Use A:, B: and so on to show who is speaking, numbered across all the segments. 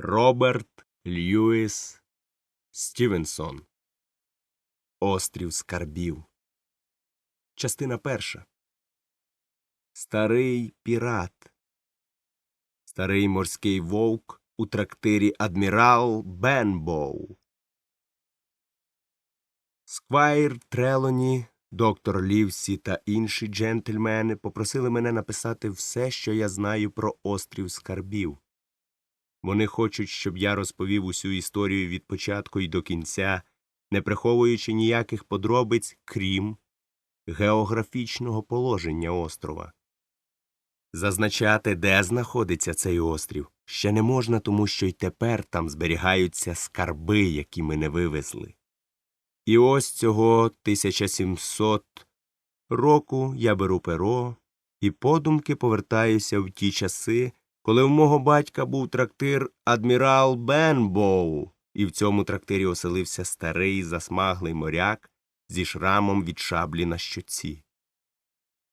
A: Роберт Льюіс Стівенсон Острів скарбів. Частина перша. Старий пірат. Старий морський вовк у трактирі Адмірал Бенбоу. Сквайр Трелоні, доктор Лівсі та інші джентльмени попросили мене написати все, що я знаю про острів скарбів. Вони хочуть, щоб я розповів усю історію від початку і до кінця, не приховуючи ніяких подробиць, крім географічного положення острова. Зазначати, де знаходиться цей острів, ще не можна, тому що й тепер там зберігаються скарби, які ми не вивезли. І ось цього 1700 року я беру перо і подумки повертаюся в ті часи, коли в мого батька був трактир Адмірал Бенбоу, і в цьому трактирі оселився старий засмаглий моряк зі шрамом від шаблі на щоці.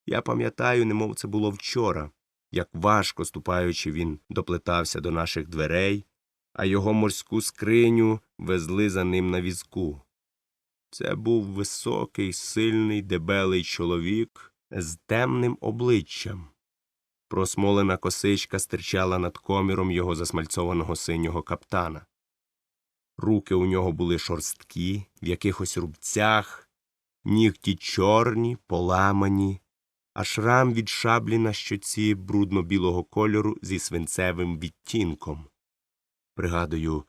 A: Я пам'ятаю, немов це було вчора, як важко ступаючи, він доплетався до наших дверей, а його морську скриню везли за ним на візку. Це був високий, сильний, дебелий чоловік з темним обличчям. Просмолена косичка стирчала над коміром його засмальцованого синього каптана. Руки у нього були шорсткі, в якихось рубцях, нігті чорні, поламані, а шрам від шаблі на щоці брудно-білого кольору зі свинцевим відтінком. Пригадую,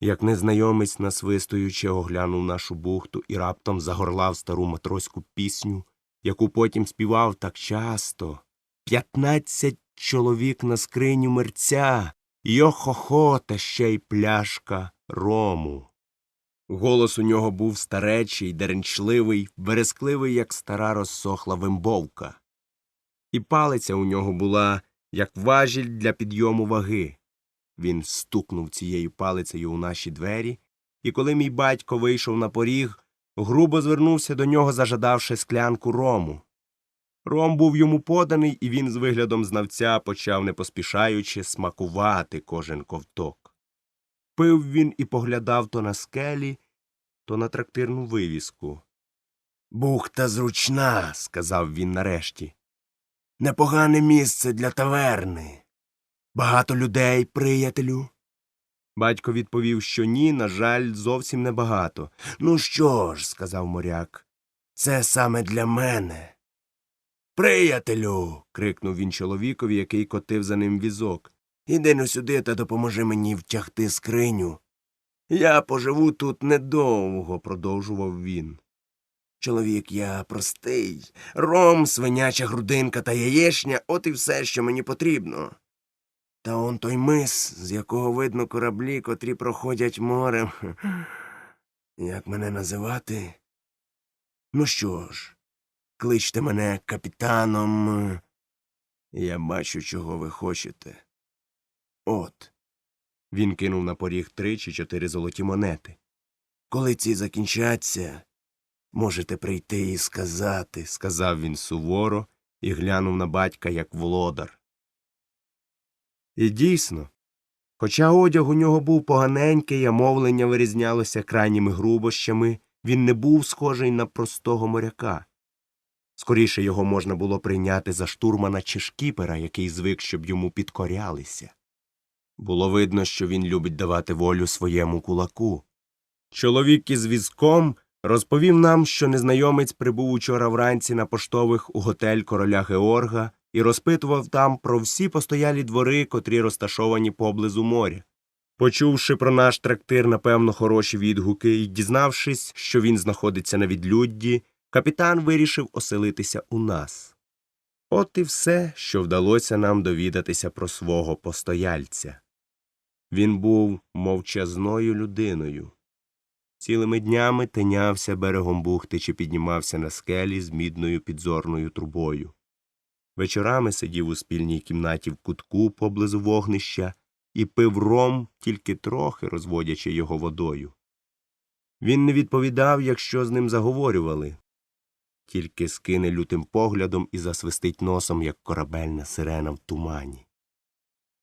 A: як незнайомець, насвистуючи, оглянув нашу бухту і раптом загорлав стару матроську пісню, яку потім співав так часто. П'ятнадцять чоловік на скриню мерця, йо-хо-хо, та ще й пляшка рому. Голос у нього був старечий, деренчливий, верескливий, як стара розсохла вимбовка. І палиця у нього була, як важіль для підйому ваги. Він стукнув цією палицею у наші двері, і коли мій батько вийшов на поріг, грубо звернувся до нього, зажадавши склянку рому. Ром був йому поданий, і він з виглядом знавця почав, не поспішаючи, смакувати кожен ковток. Пив він і поглядав то на скелі, то на трактирну вивіску. Бухта зручна, сказав він нарешті. Непогане місце для таверни. Багато людей, приятелю. Батько відповів, що ні, на жаль, зовсім небагато. Ну що ж, сказав моряк, це саме для мене. Приятелю. крикнув він чоловікові, який котив за ним візок. Іди ну сюди та допоможи мені втягти скриню. Я поживу тут недовго, продовжував він. Чоловік я простий. Ром, свиняча грудинка та яєчня от і все, що мені потрібно. Та он той мис, з якого видно кораблі, котрі проходять морем. Як мене називати? Ну що ж, кличте мене капітаном. Я бачу, чого ви хочете. От. Він кинув на поріг три чи чотири золоті монети. Коли ці закінчаться, можете прийти і сказати, сказав він суворо і глянув на батька як володар. І дійсно, хоча одяг у нього був поганенький, а мовлення вирізнялося крайніми грубощами, він не був схожий на простого моряка. Скоріше його можна було прийняти за штурмана чи шкіпера, який звик, щоб йому підкорялися. Було видно, що він любить давати волю своєму кулаку. Чоловік із візком розповів нам, що незнайомець прибув учора вранці на поштових у готель короля Георга і розпитував там про всі постоялі двори, котрі розташовані поблизу моря. Почувши про наш трактир, напевно, хороші відгуки і дізнавшись, що він знаходиться на відлюдді, капітан вирішив оселитися у нас. От і все, що вдалося нам довідатися про свого постояльця. Він був мовчазною людиною. Цілими днями тинявся берегом бухти чи піднімався на скелі з мідною підзорною трубою. Вечорами сидів у спільній кімнаті в кутку поблизу вогнища і пив ром, тільки трохи розводячи його водою. Він не відповідав, якщо з ним заговорювали, тільки скине лютим поглядом і засвистить носом, як корабельна сирена в тумані.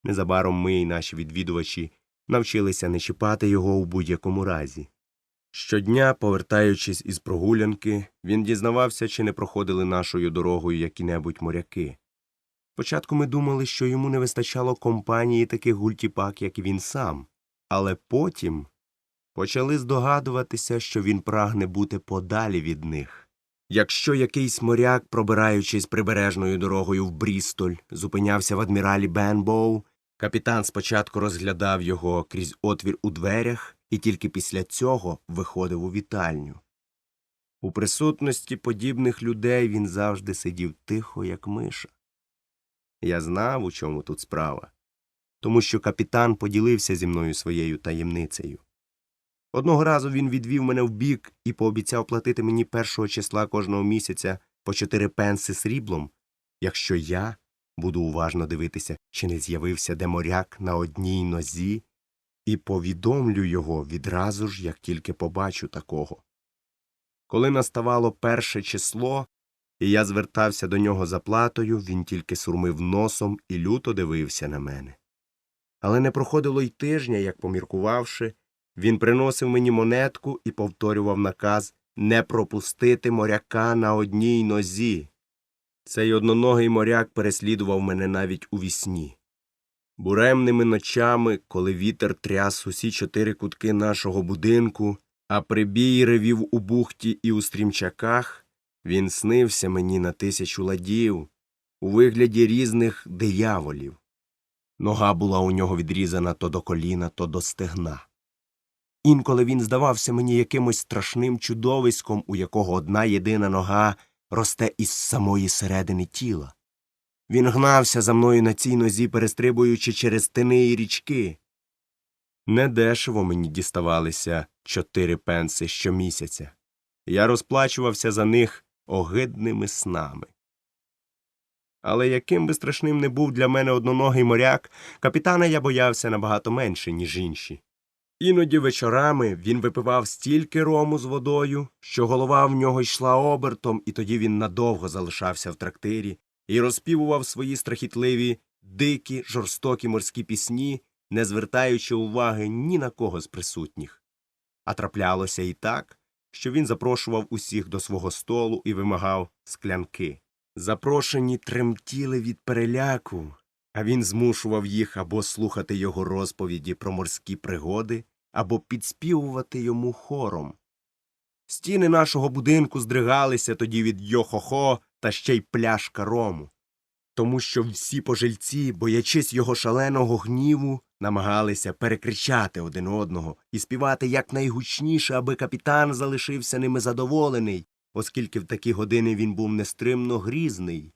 A: Незабаром ми і наші відвідувачі навчилися не чіпати його у будь-якому разі. Щодня, повертаючись із прогулянки, він дізнавався, чи не проходили нашою дорогою які-небудь моряки. Спочатку ми думали, що йому не вистачало компанії таких гультіпак, як він сам, але потім почали здогадуватися, що він прагне бути подалі від них. Якщо якийсь моряк, пробираючись прибережною дорогою в Брістоль, зупинявся в адміралі Бенбоу, капітан спочатку розглядав його крізь отвір у дверях і тільки після цього виходив у вітальню. У присутності подібних людей він завжди сидів тихо, як миша. Я знав, у чому тут справа, тому що капітан поділився зі мною своєю таємницею. Одного разу він відвів мене вбік і пообіцяв платити мені першого числа кожного місяця по чотири пенси сріблом, якщо я буду уважно дивитися, чи не з'явився де моряк на одній нозі, і повідомлю його відразу ж, як тільки побачу такого. Коли наставало перше число, і я звертався до нього за платою, він тільки сурмив носом і люто дивився на мене. Але не проходило й тижня, як поміркувавши, він приносив мені монетку і повторював наказ не пропустити моряка на одній нозі. Цей одноногий моряк переслідував мене навіть у вісні. Буремними ночами, коли вітер тряс усі чотири кутки нашого будинку, а прибій ревів у бухті і у стрімчаках, він снився мені на тисячу ладів у вигляді різних дияволів. Нога була у нього відрізана то до коліна, то до стегна. Інколи він здавався мені якимось страшним чудовиськом, у якого одна єдина нога росте із самої середини тіла. Він гнався за мною на цій нозі, перестрибуючи через тини і річки. Недешево мені діставалися чотири пенси щомісяця. Я розплачувався за них огидними снами. Але яким би страшним не був для мене одноногий моряк, капітана я боявся набагато менше, ніж інші. Іноді вечорами він випивав стільки рому з водою, що голова в нього йшла обертом, і тоді він надовго залишався в трактирі і розпівував свої страхітливі, дикі, жорстокі морські пісні, не звертаючи уваги ні на кого з присутніх. А траплялося і так, що він запрошував усіх до свого столу і вимагав склянки. Запрошені тремтіли від переляку, а він змушував їх або слухати його розповіді про морські пригоди, або підспівувати йому хором. Стіни нашого будинку здригалися тоді від йо-хо-хо та ще й пляшка рому, тому що всі пожильці, боячись його шаленого гніву, намагалися перекричати один одного і співати якнайгучніше, аби капітан залишився ними задоволений, оскільки в такі години він був нестримно грізний,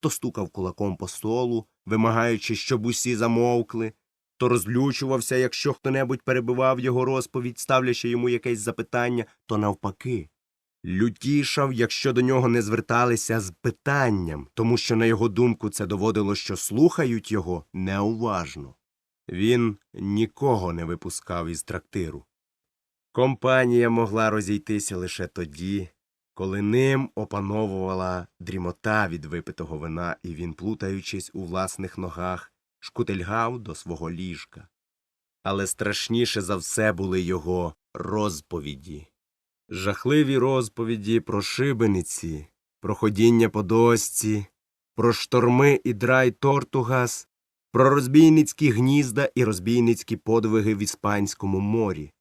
A: то стукав кулаком по столу, вимагаючи, щоб усі замовкли, то розлючувався, якщо хто-небудь перебивав його розповідь, ставлячи йому якесь запитання, то навпаки. Лютішав, якщо до нього не зверталися з питанням, тому що, на його думку, це доводило, що слухають його неуважно. Він нікого не випускав із трактиру. Компанія могла розійтися лише тоді, коли ним опановувала дрімота від випитого вина, і він, плутаючись у власних ногах, шкутильгав до свого ліжка. Але страшніше за все були його розповіді. Жахливі розповіді про шибениці, про ходіння по досці, про шторми і драй Тортугас, про розбійницькі гнізда і розбійницькі подвиги в Іспанському морі.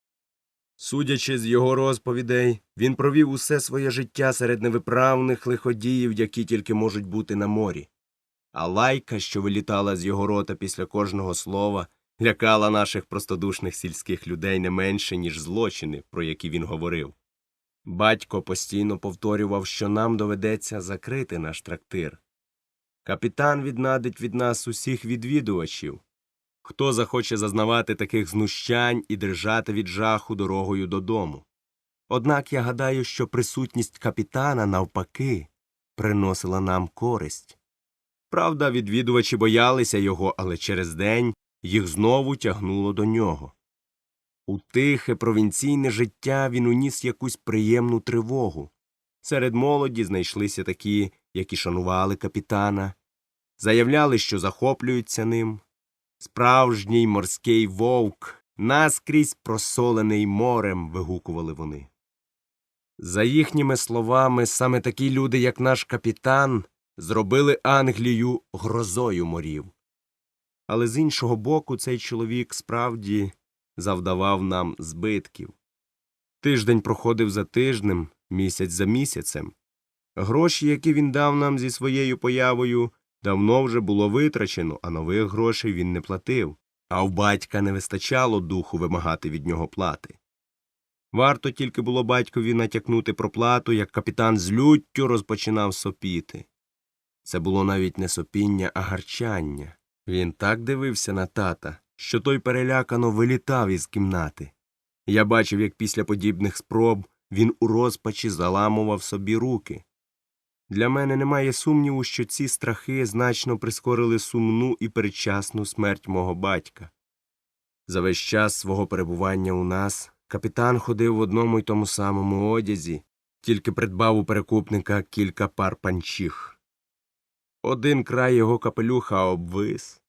A: Судячи з його розповідей, він провів усе своє життя серед невиправних лиходіїв, які тільки можуть бути на морі. А лайка, що вилітала з його рота після кожного слова, лякала наших простодушних сільських людей не менше, ніж злочини, про які він говорив. Батько постійно повторював, що нам доведеться закрити наш трактир. Капітан віднадить від нас усіх відвідувачів. Хто захоче зазнавати таких знущань і дрижати від жаху дорогою додому? Однак я гадаю, що присутність капітана, навпаки, приносила нам користь. Правда, відвідувачі боялися його, але через день їх знову тягнуло до нього. У тихе провінційне життя він уніс якусь приємну тривогу. Серед молоді знайшлися такі, які шанували капітана, заявляли, що захоплюються ним. Справжній морський вовк, наскрізь просолений морем. вигукували вони. За їхніми словами, саме такі люди, як наш капітан, зробили Англію грозою морів. Але з іншого боку, цей чоловік справді завдавав нам збитків. Тиждень проходив за тижнем, місяць за місяцем. Гроші, які він дав нам зі своєю появою, давно вже було витрачено, а нових грошей він не платив, а в батька не вистачало духу вимагати від нього плати. Варто тільки було батькові натякнути про плату, як капітан з люттю розпочинав сопіти. Це було навіть не сопіння, а гарчання. Він так дивився на тата, що той перелякано вилітав із кімнати. Я бачив, як після подібних спроб він у розпачі заламував собі руки. Для мене немає сумніву, що ці страхи значно прискорили сумну і передчасну смерть мого батька. За весь час свого перебування у нас капітан ходив в одному й тому самому одязі, тільки придбав у перекупника кілька пар панчіх. Один край його капелюха обвис.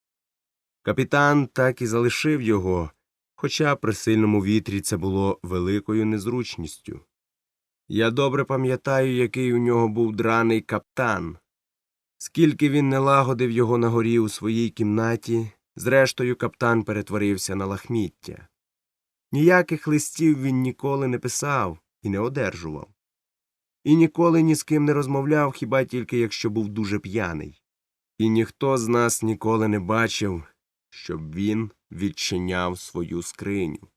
A: Капітан так і залишив його, хоча при сильному вітрі це було великою незручністю. Я добре пам'ятаю, який у нього був драний каптан. Скільки він не лагодив його на горі у своїй кімнаті, зрештою каптан перетворився на лахміття. Ніяких листів він ніколи не писав і не одержував. І ніколи ні з ким не розмовляв, хіба тільки якщо був дуже п'яний. І ніхто з нас ніколи не бачив, щоб він відчиняв свою скриню.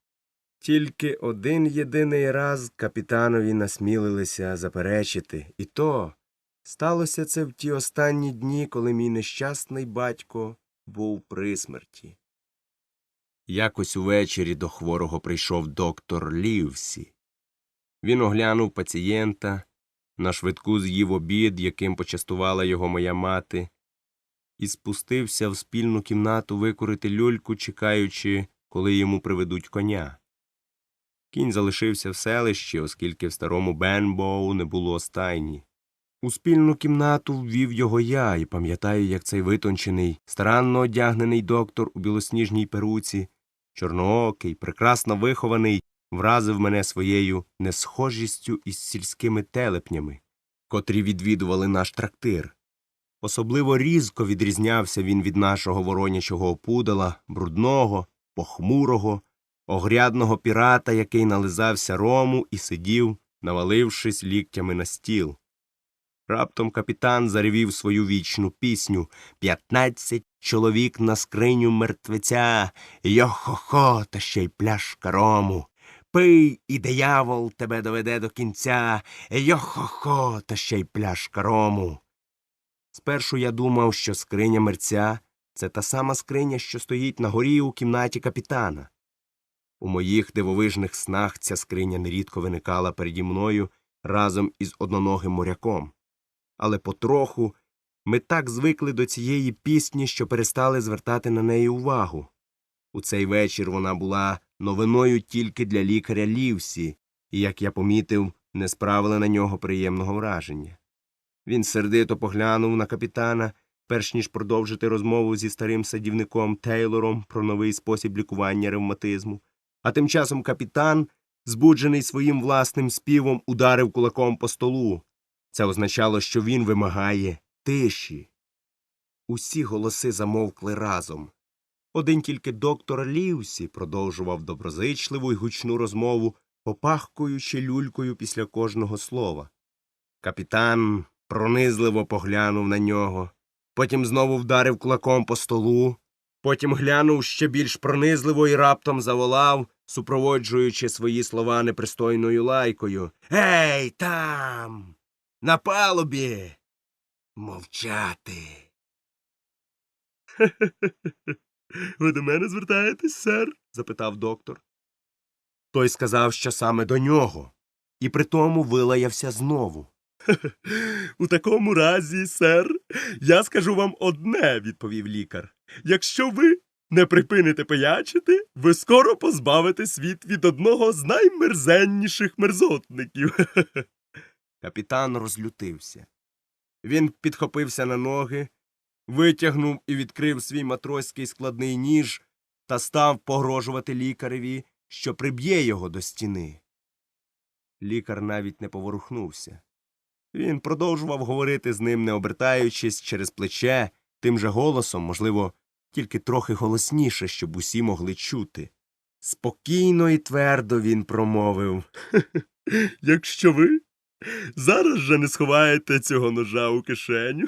A: Тільки один єдиний раз капітанові насмілилися заперечити, і то сталося це в ті останні дні, коли мій нещасний батько був при смерті. Якось увечері до хворого прийшов доктор Лівсі. Він оглянув пацієнта, на швидку з'їв обід, яким почастувала його моя мати, і спустився в спільну кімнату викурити люльку, чекаючи, коли йому приведуть коня. Кінь залишився в селищі, оскільки в старому Бенбоу не було стайні. У спільну кімнату ввів його я і пам'ятаю, як цей витончений, старанно одягнений доктор у білосніжній перуці, чорноокий, прекрасно вихований, вразив мене своєю несхожістю із сільськими телепнями, котрі відвідували наш трактир. Особливо різко відрізнявся він від нашого воронячого опудала, брудного, похмурого, огрядного пірата, який нализався рому і сидів, навалившись ліктями на стіл. Раптом капітан заревів свою вічну пісню П'ятнадцять чоловік на скриню мертвеця, йо-хо-хо, та ще й пляшка рому. Пий, і диявол тебе доведе до кінця, йо-хо-хо, та ще й пляшка рому. Спершу я думав, що скриня мерця це та сама скриня, що стоїть на горі у кімнаті капітана. У моїх дивовижних снах ця скриня нерідко виникала переді мною разом із одноногим моряком. Але потроху ми так звикли до цієї пісні, що перестали звертати на неї увагу. У цей вечір вона була новиною тільки для лікаря Лівсі, і, як я помітив, не справила на нього приємного враження. Він сердито поглянув на капітана, перш ніж продовжити розмову зі старим садівником Тейлором про новий спосіб лікування ревматизму. А тим часом капітан, збуджений своїм власним співом, ударив кулаком по столу. Це означало, що він вимагає тиші. Усі голоси замовкли разом. Один тільки доктор Лівсі продовжував доброзичливу й гучну розмову, попахкуючи люлькою після кожного слова. Капітан пронизливо поглянув на нього, потім знову вдарив кулаком по столу, потім глянув ще більш пронизливо і раптом заволав, супроводжуючи свої слова непристойною лайкою. Гей, там, на палубі, мовчати. Ви до мене звертаєтесь, сер? запитав доктор. Той сказав, що саме до нього, і притому вилаявся знову. У такому разі, сер, я скажу вам одне, відповів лікар. Якщо ви не припините пиячити, ви скоро позбавите світ від одного з наймерзенніших мерзотників. Капітан розлютився. Він підхопився на ноги, витягнув і відкрив свій матроський складний ніж та став погрожувати лікареві, що приб'є його до стіни. Лікар навіть не поворухнувся. Він продовжував говорити з ним, не обертаючись через плече, тим же голосом, можливо, тільки трохи голосніше, щоб усі могли чути. Спокійно і твердо він промовив Якщо ви зараз же не сховаєте цього ножа у кишеню,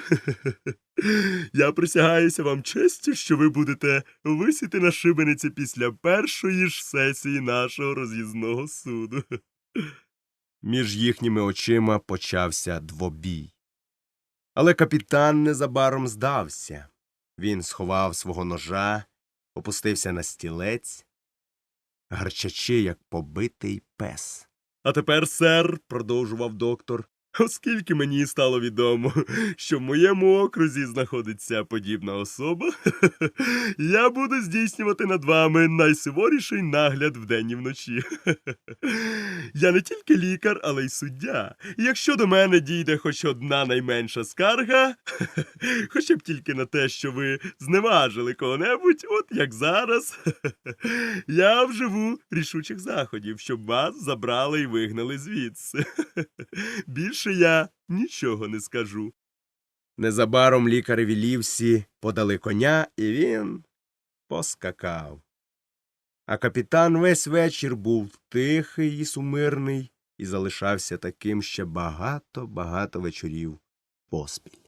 A: я присягаюся вам честю, що ви будете висіти на шибениці після першої ж сесії нашого роз'їзного суду. Між їхніми очима почався двобій. Але капітан незабаром здався. Він сховав свого ножа, опустився на стілець, гарчачи, як побитий пес. А тепер, сер, продовжував доктор, оскільки мені стало відомо, що в моєму окрузі знаходиться подібна особа, я буду здійснювати над вами найсуворіший нагляд вдень і вночі. Я не тільки лікар, але й суддя. Якщо до мене дійде хоч одна найменша скарга, хоча б тільки на те, що ви зневажили кого-небудь, от як зараз, я вживу рішучих заходів, щоб вас забрали і вигнали звідси. Більше я нічого не скажу. Незабаром лікареві лівсі подали коня, і він поскакав. А капітан весь вечір був тихий і сумирний і залишався таким ще багато багато вечорів поспіль.